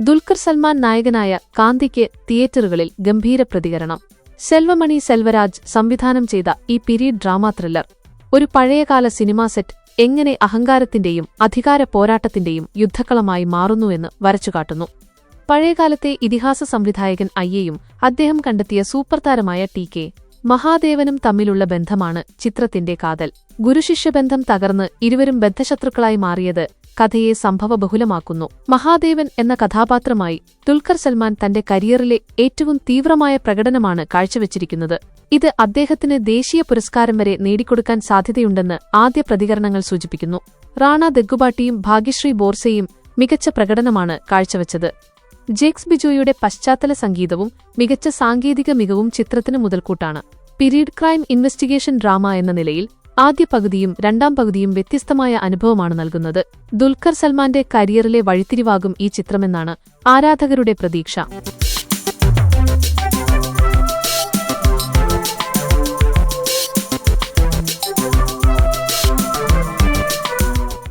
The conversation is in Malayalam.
ദുൽഖർ സൽമാൻ നായകനായ കാന്തിക്ക് തിയേറ്ററുകളിൽ ഗംഭീര പ്രതികരണം. സെൽവമണി സെൽവരാജ് സംവിധാനം ചെയ്ത ഈ പീരീഡ് ഡ്രാമ ത്രില്ലർ ഒരു പഴയകാല സിനിമാ സെറ്റ് എങ്ങനെ അഹങ്കാരത്തിന്റെയും അധികാര പോരാട്ടത്തിന്റെയും യുദ്ധക്കളമായി മാറുന്നുവെന്ന് വരച്ചുകാട്ടുന്നു. പഴയകാലത്തെ ഇതിഹാസ സംവിധായകൻ അയ്യയും അദ്ദേഹം കണ്ടെത്തിയ സൂപ്പർ താരമായ ടി കെ മഹാദേവനും തമ്മിലുള്ള ബന്ധമാണ് ചിത്രത്തിന്റെ കാതൽ. ഗുരുശിഷ്യബന്ധം തകർന്ന് ഇരുവരും ബദ്ധശത്രുക്കളായി മാറിയത് കഥയെ സംഭവബഹുലമാക്കുന്നു. മഹാദേവൻ എന്ന കഥാപാത്രമായി ദുൽഖർ സൽമാൻ തന്റെ കരിയറിലെ ഏറ്റവും തീവ്രമായ പ്രകടനമാണ് കാഴ്ചവെച്ചിരിക്കുന്നത്. ഇത് അദ്ദേഹത്തിന് ദേശീയ പുരസ്കാരം വരെ നേടിക്കൊടുക്കാൻ സാധ്യതയുണ്ടെന്ന് ആദ്യ പ്രതികരണങ്ങൾ സൂചിപ്പിക്കുന്നു. റാണ ദഗ്ഗുബാട്ടിയും ഭാഗ്യശ്രീ ബോർസയും മികച്ച പ്രകടനമാണ് കാഴ്ചവെച്ചത്. ജേക്സ് ബിജോയുടെ പശ്ചാത്തല സംഗീതവും മികച്ച സാങ്കേതിക മികവും ചിത്രത്തിന് മുതൽക്കൂട്ടാണ്. പീരീഡ് ക്രൈം ഇൻവെസ്റ്റിഗേഷൻ ഡ്രാമ എന്ന നിലയിൽ ആദ്യ പകുതിയും രണ്ടാം പകുതിയും വ്യത്യസ്തമായ അനുഭവമാണ് നൽകുന്നത്. ദുൽഖർ സൽമാന്റെ കരിയറിലെ വഴിത്തിരിവാകും ഈ ചിത്രമെന്നാണ് ആരാധകരുടെ പ്രതീക്ഷ.